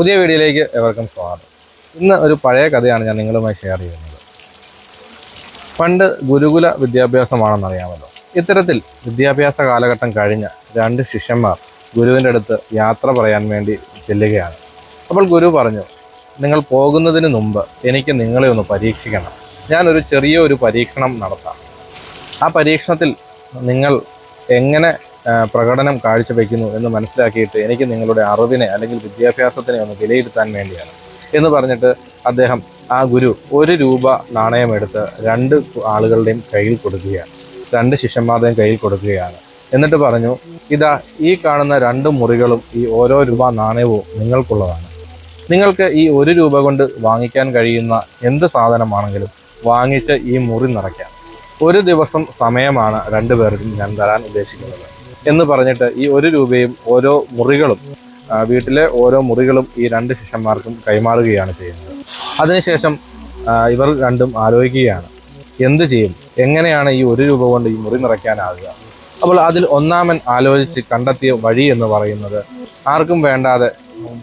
പുതിയ വീഡിയോയിലേക്ക് എവർക്കും സ്വാഗതം. ഇന്ന് ഒരു പഴയ കഥയാണ് ഞാൻ നിങ്ങളുമായി ഷെയർ ചെയ്യുന്നത്. പണ്ട് ഗുരുകുല വിദ്യാഭ്യാസമാണെന്നറിയാമല്ലോ ഇത്തരത്തിൽ വിദ്യാഭ്യാസ കാലഘട്ടം കഴിഞ്ഞ രണ്ട് ശിഷ്യന്മാർ ഗുരുവിന്റെ അടുത്ത് യാത്ര പറയാൻ വേണ്ടി ചെല്ലുകയാണ്. അപ്പോൾ ഗുരു പറഞ്ഞു നിങ്ങൾ പോകുന്നതിന് മുമ്പ് എനിക്ക് നിങ്ങളെ ഒന്ന് പരീക്ഷിക്കണം. ഞാനൊരു ചെറിയ ഒരു പരീക്ഷണം നടത്താം. ആ പരീക്ഷണത്തിൽ നിങ്ങൾ എങ്ങനെ പ്രകടനം കാഴ്ചവെക്കുന്നു എന്ന് മനസ്സിലാക്കിയിട്ട് എനിക്ക് നിങ്ങളുടെ അറിവിനെ അല്ലെങ്കിൽ വിദ്യാഭ്യാസത്തിനെ ഒന്ന് വിലയിരുത്താൻ വേണ്ടിയാണ്. എന്ന് പറഞ്ഞിട്ട് അദ്ദേഹം ആ ഗുരു ഒരു രൂപ നാണയമെടുത്ത് രണ്ട് ആളുകളുടെയും കയ്യിൽ കൊടുക്കുകയാണ്. രണ്ട് ശിഷ്യന്മാരുടെയും കയ്യിൽ കൊടുക്കുകയാണ്. എന്നിട്ട് പറഞ്ഞു ഇതാ ഈ കാണുന്ന രണ്ട് മുറികളും ഈ ഓരോ രൂപ നാണയവും നിങ്ങൾക്കുള്ളതാണ്. നിങ്ങൾക്ക് ഈ ഒരു രൂപ കൊണ്ട് വാങ്ങിക്കാൻ കഴിയുന്ന എന്ത് സാധനമാണെങ്കിലും വാങ്ങിച്ച് ഈ മുറി നിറയ്ക്കാം. ഒരു ദിവസം സമയമാണ് രണ്ടുപേർക്കും ഞാൻ തരാൻ ഉദ്ദേശിക്കുന്നത്. എന്ന് പറഞ്ഞിട്ട് ഈ ഒരു രൂപയും ഓരോ മുറികളും വീട്ടിലെ ഓരോ മുറികളും ഈ രണ്ട് ശിഷ്യന്മാർക്കും കൈമാറുകയാണ് ചെയ്യുന്നത്. അതിനുശേഷം ഇവർ രണ്ടും ആലോചിക്കുകയാണ് എന്ത് ചെയ്യും? എങ്ങനെയാണ് ഈ ഒരു രൂപ കൊണ്ട് ഈ മുറി നിറയ്ക്കാനാകുക അപ്പോൾ അതിൽ ഒന്നാമൻ ആലോചിച്ച് കണ്ടെത്തിയ വഴി എന്ന് പറയുന്നത് ആർക്കും വേണ്ടാതെ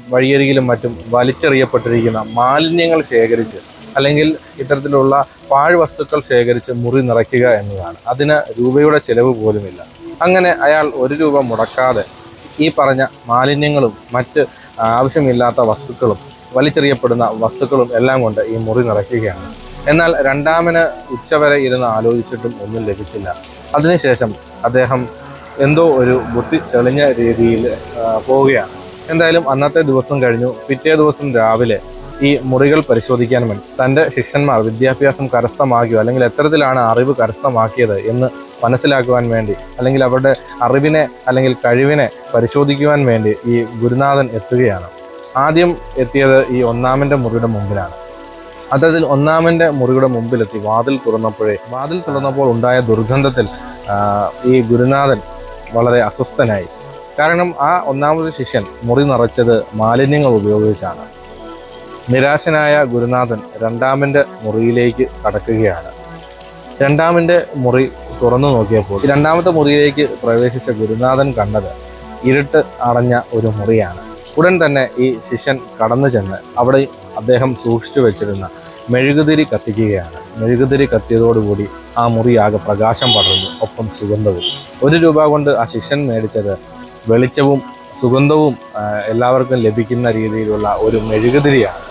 വഴിയരികിലും മറ്റും വലിച്ചെറിയപ്പെട്ടിരിക്കുന്ന മാലിന്യങ്ങൾ ശേഖരിച്ച് അല്ലെങ്കിൽ ഇത്തരത്തിലുള്ള പാഴ്വസ്തുക്കൾ ശേഖരിച്ച് മുറി നിറയ്ക്കുക എന്നതാണ്. അതിന് രൂപയുടെ ചെലവ് പോലുമില്ല. അങ്ങനെ അയാൾ ഒരു രൂപ മുടക്കാതെ ഈ പറഞ്ഞ മാലിന്യങ്ങളും മറ്റ് ആവശ്യമില്ലാത്ത വസ്തുക്കളും വലിച്ചെറിയപ്പെടുന്ന വസ്തുക്കളും എല്ലാം കൊണ്ട് ഈ മുറി നിറയ്ക്കുകയാണ്. എന്നാൽ രണ്ടാമന് ഉച്ചവരെ ഇരുന്ന് ആലോചിച്ചിട്ടും ഒന്നും ലഭിച്ചില്ല. അതിനുശേഷം അദ്ദേഹം എന്തോ ഒരു ബുദ്ധി തെളിഞ്ഞ രീതിയിൽ പോവുകയാണ്. എന്തായാലും അന്നത്തെ ദിവസം കഴിഞ്ഞു. പിറ്റേ ദിവസം രാവിലെ ഈ മുറികൾ പരിശോധിക്കാൻ വേണ്ടി. തന്റെ ശിഷ്യന്മാർ വിദ്യാഭ്യാസം കരസ്ഥമാക്കിയോ അല്ലെങ്കിൽ എത്തരത്തിലാണ് അറിവ് കരസ്ഥമാക്കിയത് എന്ന് മനസ്സിലാക്കുവാൻ വേണ്ടി അല്ലെങ്കിൽ അവരുടെ അറിവിനെ അല്ലെങ്കിൽ കഴിവിനെ പരിശോധിക്കുവാൻ വേണ്ടി ഈ ഗുരുനാഥൻ എത്തുകയാണ്. ആദ്യം എത്തിയത് ഈ ഒന്നാമന്റെ മുറിയുടെ മുമ്പിലാണ്. അത്തരത്തിൽ ഒന്നാമന്റെ മുറിയുടെ മുമ്പിലെത്തി വാതിൽ തുറന്നപ്പോഴേ വാതിൽ തുറന്നപ്പോൾ ഉണ്ടായ ദുർഗന്ധത്തിൽ ഈ ഗുരുനാഥൻ വളരെ അസ്വസ്ഥനായി. കാരണം ആ ഒന്നാമത് ശിഷ്യൻ മുറി നിറച്ചത് മാലിന്യങ്ങൾ ഉപയോഗിച്ചാണ്. നിരാശനായ ഗുരുനാഥൻ രണ്ടാമന്റെ മുറിയിലേക്ക് കടക്കുകയാണ്. രണ്ടാമന്റെ മുറി തുറന്നു നോക്കിയപ്പോൾ രണ്ടാമത്തെ മുറിയിലേക്ക് പ്രവേശിച്ച ഗുരുനാഥൻ കണ്ടത് ഇരുട്ട് അടഞ്ഞ ഒരു മുറിയാണ്. ഉടൻ തന്നെ ഈ ശിഷ്യൻ കടന്നു ചെന്ന് അവിടെ അദ്ദേഹം സൂക്ഷിച്ചു വെച്ചിരുന്ന മെഴുകുതിരി കത്തിക്കുകയാണ്. മെഴുകുതിരി കത്തിയതോടുകൂടി ആ മുറി ആകെ പ്രകാശം പടർന്നു ഒപ്പം സുഗന്ധവും. ഒരു രൂപ കൊണ്ട് ആ ശിഷ്യൻ മേടിച്ചത് വെളിച്ചവും സുഗന്ധവും എല്ലാവർക്കും ലഭിക്കുന്ന രീതിയിലുള്ള ഒരു മെഴുകുതിരിയാണ്.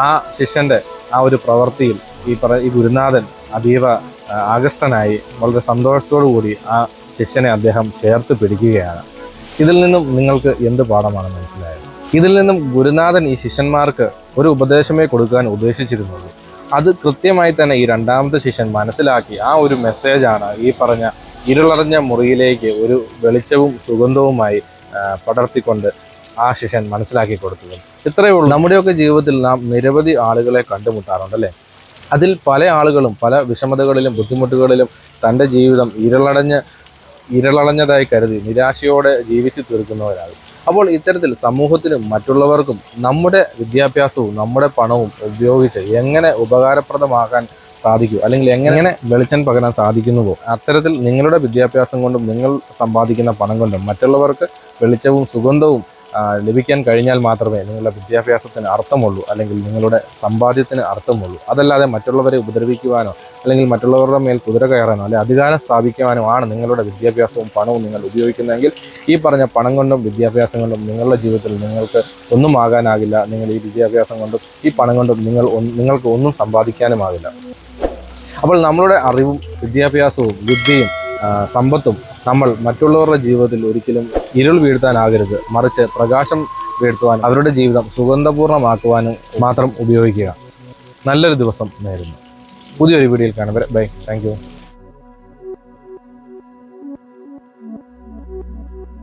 ആ ശിഷ്യന്റെ ആ ഒരു പ്രവൃത്തിയിൽ ഈ പറ ഈ ഗുരുനാഥൻ അതീവ ആകൃഷ്ടനായി വളരെ സന്തോഷത്തോടു കൂടി ആ ശിഷ്യനെ അദ്ദേഹം ചേർത്ത് പിടിക്കുകയാണ്. ഇതിൽ നിന്നും നിങ്ങൾക്ക് എന്ത് പാഠമാണ് മനസ്സിലായത്? ഇതിൽ നിന്നും ഗുരുനാഥൻ ഈ ശിഷ്യന്മാർക്ക് ഒരു ഉപദേശമേ കൊടുക്കാൻ ഉദ്ദേശിച്ചിരുന്നത്. അത് കൃത്യമായി തന്നെ ഈ രണ്ടാമത്തെ ശിഷ്യൻ മനസ്സിലാക്കി ആ ഒരു മെസ്സേജാണ് ഈ പറഞ്ഞ ഇരുളറിഞ്ഞ മുറിയിലേക്ക് ഒരു വെളിച്ചവും സുഗന്ധവുമായി പടർത്തിക്കൊണ്ട് ആ ശിഷ്യൻ മനസ്സിലാക്കി കൊടുത്തത്. ഇത്രയേ ഉള്ളൂ. നമ്മുടെയൊക്കെ ജീവിതത്തിൽ നാം നിരവധി ആളുകളെ കണ്ടുമുട്ടാറുണ്ട് അല്ലേ? അതിൽ പല ആളുകളും പല വിഷമതകളിലും ബുദ്ധിമുട്ടുകളിലും തന്റെ ജീവിതം ഇരളടഞ്ഞ് ഇരളടഞ്ഞതായി കരുതി നിരാശയോടെ ജീവിച്ചു തീർക്കുന്നവരാണ് അപ്പോൾ ഇത്തരത്തിൽ സമൂഹത്തിനും മറ്റുള്ളവർക്കും നമ്മുടെ വിദ്യാഭ്യാസവും നമ്മുടെ പണവും ഉപയോഗിച്ച് എങ്ങനെ ഉപകാരപ്രദമാകാൻ സാധിക്കൂ? അല്ലെങ്കിൽ എങ്ങനെ വെളിച്ചം പകരാൻ സാധിക്കുന്നുവോ? അത്തരത്തിൽ നിങ്ങളുടെ വിദ്യാഭ്യാസം കൊണ്ടും നിങ്ങൾ സമ്പാദിക്കുന്ന പണം കൊണ്ടും മറ്റുള്ളവർക്ക് വെളിച്ചവും സുഗന്ധവും ലഭിക്കാൻ കഴിഞ്ഞാൽ മാത്രമേ നിങ്ങളുടെ വിദ്യാഭ്യാസത്തിന് അർത്ഥമുള്ളൂ അല്ലെങ്കിൽ നിങ്ങളുടെ സമ്പാദ്യത്തിന് അർത്ഥമുള്ളൂ. അതല്ലാതെ മറ്റുള്ളവരെ ഉപദ്രവിക്കുവാനോ അല്ലെങ്കിൽ മറ്റുള്ളവരുടെ മേൽ കുതിര കയറാനോ അല്ലെങ്കിൽ അധികാരം സ്ഥാപിക്കുവാനോ ആണ് നിങ്ങളുടെ വിദ്യാഭ്യാസവും പണവും നിങ്ങൾ ഉപയോഗിക്കുന്നതെങ്കിൽ ഈ പറഞ്ഞ പണം കൊണ്ടും വിദ്യാഭ്യാസം കൊണ്ടും നിങ്ങളുടെ ജീവിതത്തിൽ നിങ്ങൾക്ക് ഒന്നും ആകാനാകില്ല നിങ്ങൾ ഈ വിദ്യാഭ്യാസം കൊണ്ടും ഈ പണം കൊണ്ടും നിങ്ങൾ നിങ്ങൾക്ക് ഒന്നും സമ്പാദിക്കാനുമാകില്ല അപ്പോൾ നമ്മളുടെ അറിവും വിദ്യാഭ്യാസവും വിദ്യയും സമ്പത്തും നമ്മൾ മറ്റുള്ളവരുടെ ജീവിതത്തിൽ ഒരിക്കലും ഇരുൾ വീഴ്ത്താനാകരുത് മറിച്ച് പ്രകാശം വീഴ്ത്തുവാൻ അവരുടെ ജീവിതം സുഗന്ധപൂർണമാക്കുവാനും മാത്രം ഉപയോഗിക്കുക. നല്ലൊരു ദിവസം നേരുന്നു. പുതിയൊരു വീഡിയോയിൽ കാണുമ്പോൾ ബൈ. താങ്ക്